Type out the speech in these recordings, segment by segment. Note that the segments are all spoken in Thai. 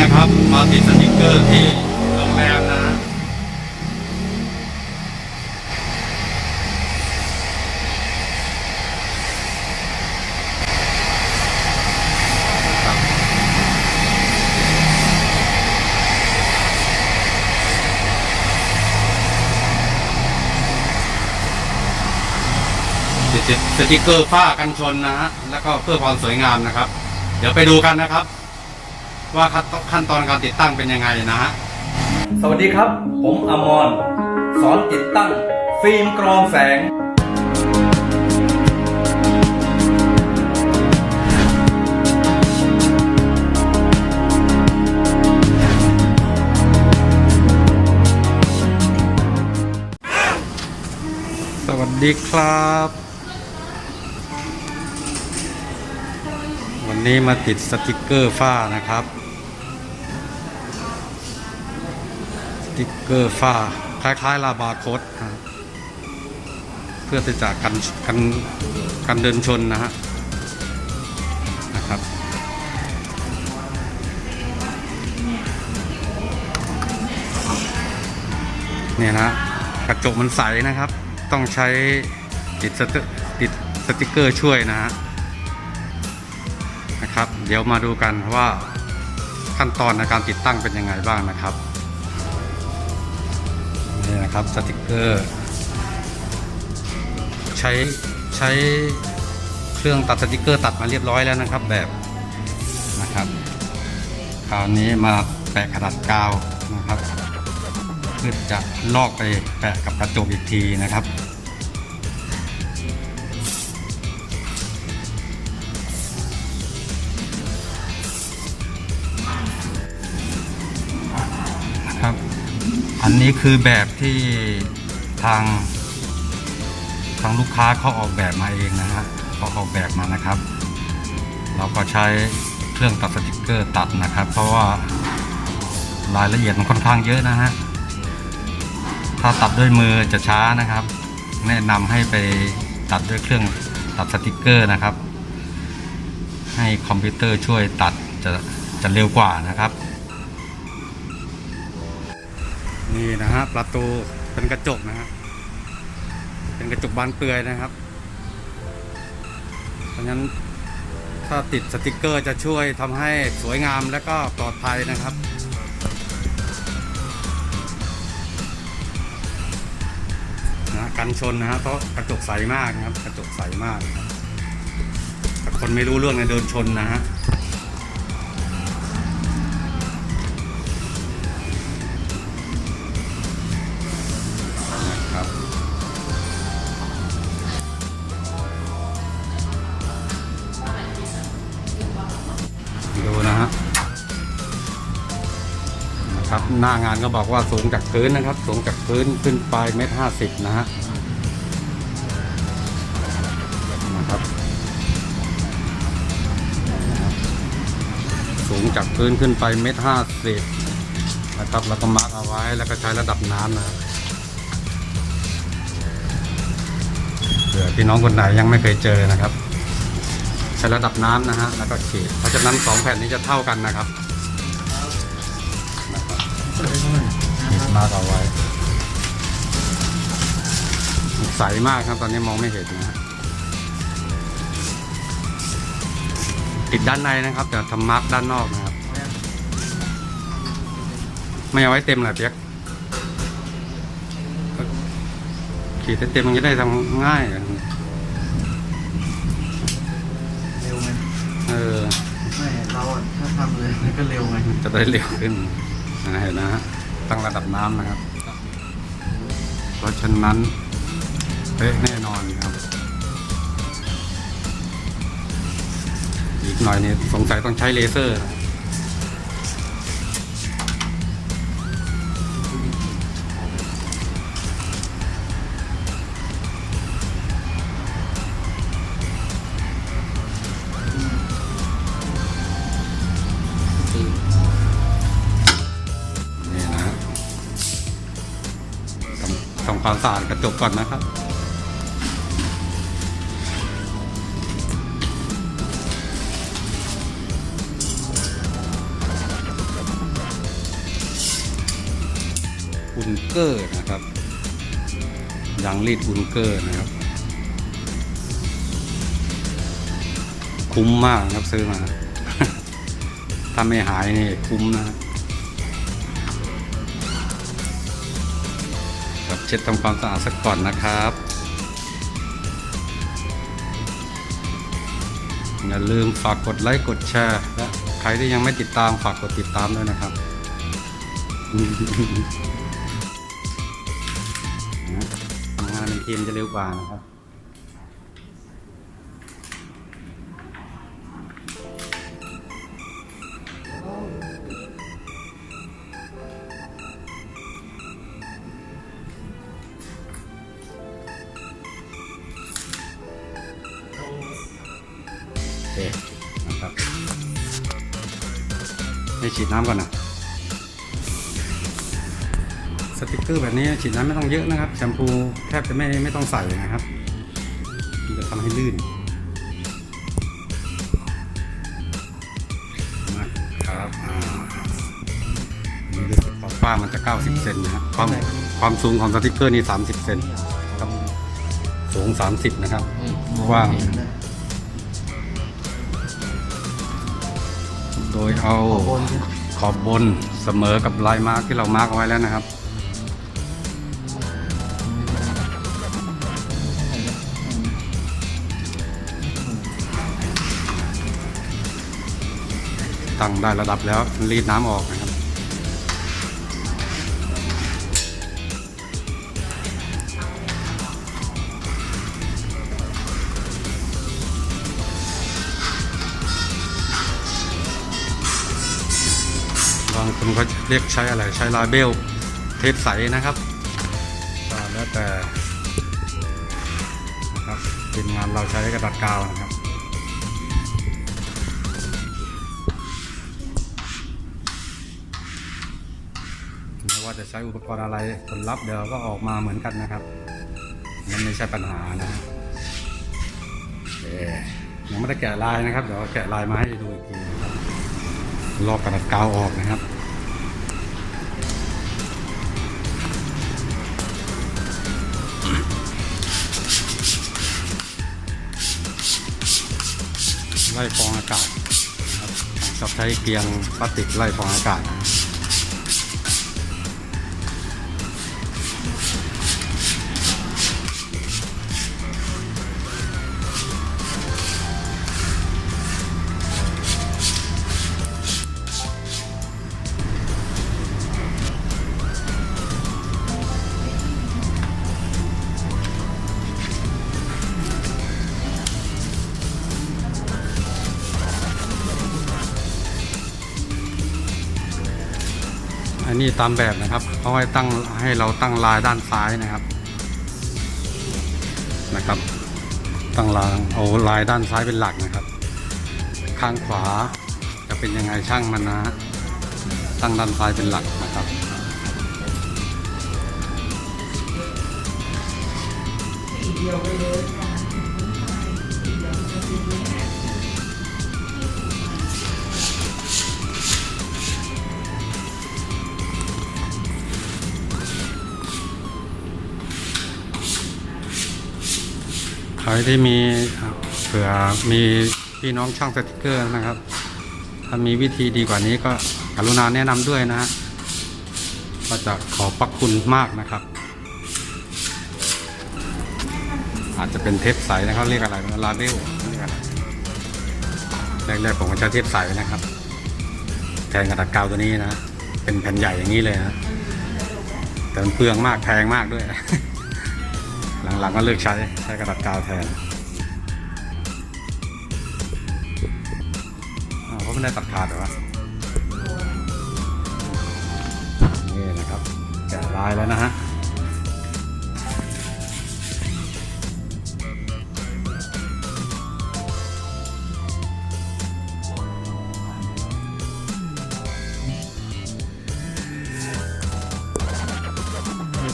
นะครับ มาติดสติกเกอร์ที่โรงแรมนะ สติกเกอร์ฝ้ากันชนนะฮะ แล้วก็เพื่อความสวยงามนะครับ เดี๋ยวไปดูกันนะครับ ว่าขั้นตขั้นตอนการติดตั้งเป็นยังไงนะฮะสวัสดีครับ ผมอมรสอนติดตั้ง ฟิล์มกรองแสง สวัสดีครับ วันนี้มาติดสติกเกอร์ฝ้านะครับ ติกเกอร์ฝ้าคล้ายๆ ลาบาร์โคดเพื่อที่จะกันกันกันเดินชนนะฮะนะครับเนี่ยนะกระจกมันใสนะครับ ต้องใช้ติดสติติดสติกเกอร์ช่วยนะฮะนะครับ เดี๋ยวมาดูกันว่าขั้นตอนในการติดตั้งเป็นยังไงบ้างนะครับ นะครับสติกเกอร์ ใช้ใช้เครื่องตัดสติกเกอร์ตัดมาเรียบร้อยแล้วนะครับแบบนะครับ คราวนี้มาแปะกระดาษกาวนะครับเพื่อจะลอกไปแปะกับกระจกอีกทีนะครับ นนี้คือแบบที่ทาง ทางลูกค้าเขาออกแบบมาเองนะฮะเขาออกแบบมานะครับ เราก็ใช้เครื่องตัดสติกเกอร์ตัดนะครับ เพราะว่ารายละเอียดมันค่อนข้างเยอะนะฮะถ้าตัดด้วยมือจะช้านะครับ แนะนำให้ไปตัดด้วยเครื่องตัดสติกเกอร์นะครับ ให้คอมพิวเตอร์ช่วยตัดจะจะเร็วกว่านะครับ นี่นะฮะประตูเป็นกระจกนะฮะเป็นกระจกบานเปลือยนะครับ เพราะฉะนั้นถ้าติดสติกเกอร์จะช่วยทำให้สวยงามและก็ปลอดภัยนะครับนะกันชนนะฮะเพราะกระจกใสมากนะครับ กระจกใสมากคนไม่รู้เรื่องในยเดินชนนะฮะ หน้างานก็บอกว่าสูงจากพื้นนะครับ สูงจากพื้นขึ้นไปเมตรห้าสิบนะฮะนะครับ สูงจากพื้นขึ้นไปเมตรห้าสิบนะครับแล้วก็มาร์กเอาไว้แล้วก็ใช้ระดับน้ำนะครับเผื่อพี่น้องคนไหนยังไม่เคยเจอนะครับ ใช้ระดับน้ำนะฮะแล้วก็ขีดเพราะฉะนั้นสองแผ่นนี้จะเท่ากันนะครับ นะครับขีดมาร์กเอาไว้ใสมากครับตอนนี้มองไม่เห็นนะฮะติดด้านในนะครับ แต่ทำมาร์กด้านนอกนะครับ ไม่เอาไว้เต็มแหละเปียกขีดให้เต็มมันจะได้ทำง่ายอะเร็วไงเออไม่เราอะถ้าทำเลยมันก็เร็วไงจะได้เร็วขึ้น นะเห็นนะฮะตั้งระดับน้ำนะครับ เพราะฉะนั้นเป๊ะแน่นอนครับ อีกหน่อยนี่สงสัยต้องใช้เลเซอร์นะ ความสะอาดกระจกก่อนนะครับ อุนเกอร์นะครับยังรีดอุนเกอร์นะครับ คุ้มมากครับซื้อมา ถ้าไม่หายนี่คุ้มนะครับ ช็ดทำความสะอาดสักก่อนนะครับ อย่าลืมฝากกดไลค์กดแชร์และใครที่ยังไม่ติดตามฝากกดติดตามด้วยนะครับทำงานเป็นทีมจะเร็วกว่านะครับ ฉีดน้ำก่อนนะสติกเกอร์แบบนี้ฉีดน้ำไม่ต้องเยอะนะครับแชมพูแทบจะไม่ไม่ต้องใส่นะครับมันจะทำให้ลื่นนะครับอ่านี่รู้สึกของป้ามันจะ 90 เซนนะครับความความสูงของสติกเกอร์นี่ 30 เซนครับสูง 30 นะครับกว้าง โดยเอาขอบบนเสมอกับลายมาร์กที่เรามาร์กเอาไว้แล้วนะครับ ตั้งได้ระดับแล้วรีดน้ำออกนะ ครับบางคนก็เรียกใช้อะไรใช้ลาเบลเทปใสนะครับแล้วแต่นะครับทีมงานเราใช้กระดาษกาวนะครับไม่ว่าจะใช้อุปกรณ์อะไรผลลัพธ์เดียวก็ออกมาเหมือนกันนะครับ มันไม่ใช่ปัญหานะยังไม่ได้แกะลายนะครับ เดี๋ยวแกะลายมาให้ดูอีกทีนะครับลอกกระดาษกาวออกนะครับ ไล่ฟองอากาศครับจะใช้เกียงพลาสติกไล่ฟองอากาศ อันนี้ตามแบบนะครับเขาให้ตั้งให้เราตั้งลายด้านซ้ายนะครับนะครับ ตั้งลายเอาลายด้านซ้ายเป็นหลักนะครับ ข้างขวาจะเป็นยังไงช่างมันนะ ตั้งด้านซ้ายเป็นหลักนะครับใครที่มีเผื่อมีพี่น้องช่างสติกเกอร์นะครับ ถ้ามีวิธีดีกว่านี้ก็กรุณาแนะนำด้วยนะฮะก็จะขอปักคุณมากนะครับ อาจจะเป็นเทปใสนะครับเรียกอะไรลาเบลเรียกอะไรแรกๆผมก็ใช้เทปใสนะครับ แทนกระดาษกาวตัวนี้นะ เป็นแผ่นใหญ่อย่างนี้เลยนะแต่มันเปลืองมากแพงมากด้วย หลังก็เลิกใช้ใช้กระดาษกาวแทนเพราะไม่ได้ตัดขาดหรอวะนี่นะครับแกะลายแล้วนะฮะ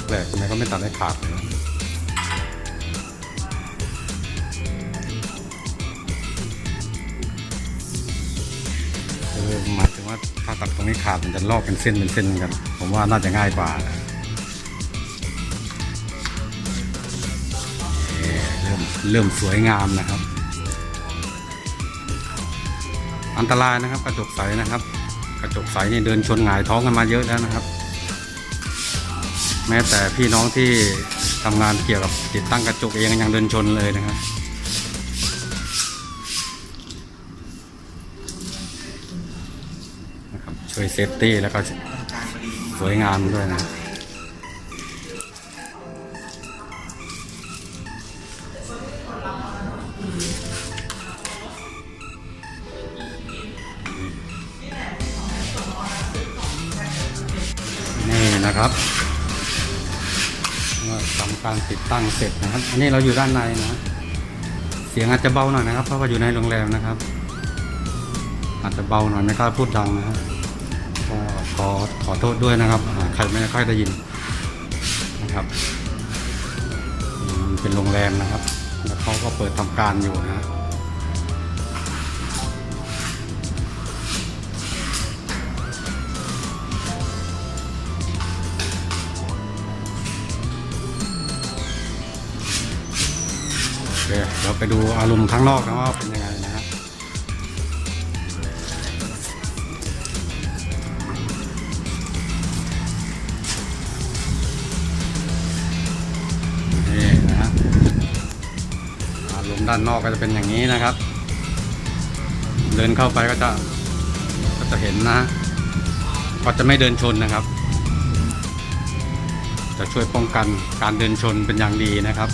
แปลกทำไมเขาไม่ตัดให้ขาดเลย หมายถึงว่าถ้าตัดตรงนี้ขาดมันจะลอกเป็นเส้นเป็นเส้นกัน ผมว่าน่าจะง่ายกว่าเริ่มเริ่มสวยงามนะครับ อันตรายนะครับ กระจกใสนะครับ กระจกใสนี่เดินชนหงายท้องกันมาเยอะแล้วนะครับ แม้แต่พี่น้องที่ทำงานเกี่ยวกับติดตั้งกระจกเองยังเดินชนเลยนะครับ วยเซฟตี้แล้วก็สวยงามด้วยนะ นี่นะครับทำการติดตั้งเสร็จนะครับ อันนี้เราอยู่ด้านในนะ เสียงอาจจะเบาหน่อยนะครับ เพราะว่าอยู่ในโรงแรมนะครับ อาจจะเบาหน่อยไม่กล้าพูดดังนะครับ ขอขอโทษด้วยนะครับใครไม่ค่อยได้ยินนะครับเป็นโรงแรมนะครับ แล้วเขาก็เปิดทำการอยู่นะเคเดี๋ยวไปดูอารมณ์ข้างนอกนะว่าเป็นยังไง ด้านนอกก็จะเป็นอย่างนี้นะครับ เดินเข้าไปก็จะก็จะเห็นนะก็จะไม่เดินชนนะครับ จะช่วยป้องกันการเดินชนเป็นอย่างดีนะครับ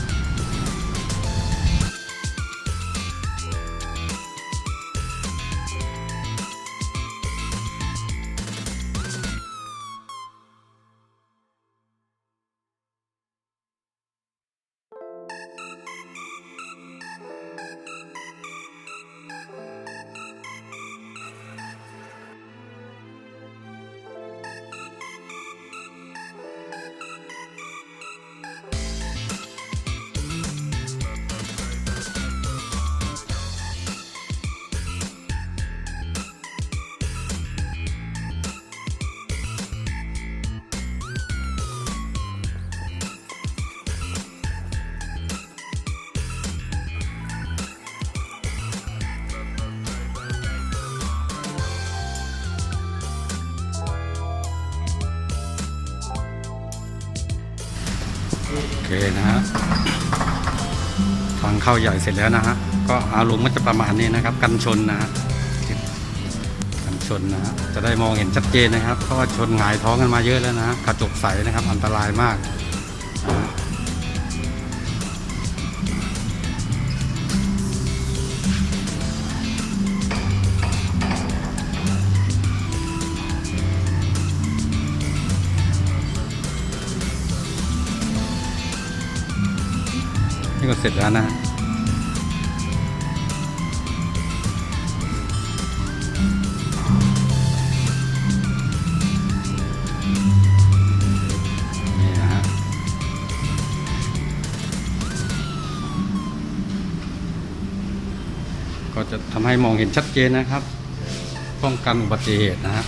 นะฮะทางเข้าใหญ่เสร็จแล้วนะฮะก็อารมณ์ก็จะประมาณนี้นะครับ กันชนนะฮะกันชนนะฮะจะได้มองเห็นชัดเจนนะครับเพราะว่าชนหงายท้องกันมาเยอะแล้วนะฮะกระจกใสนะครับอันตรายมาก นี่ก็เสร็จแล้วนะฮะนี่นะฮะก็จะทำให้มองเห็นชัดเจนนะครับ ป้องกันอุบัติเหตุนะฮะ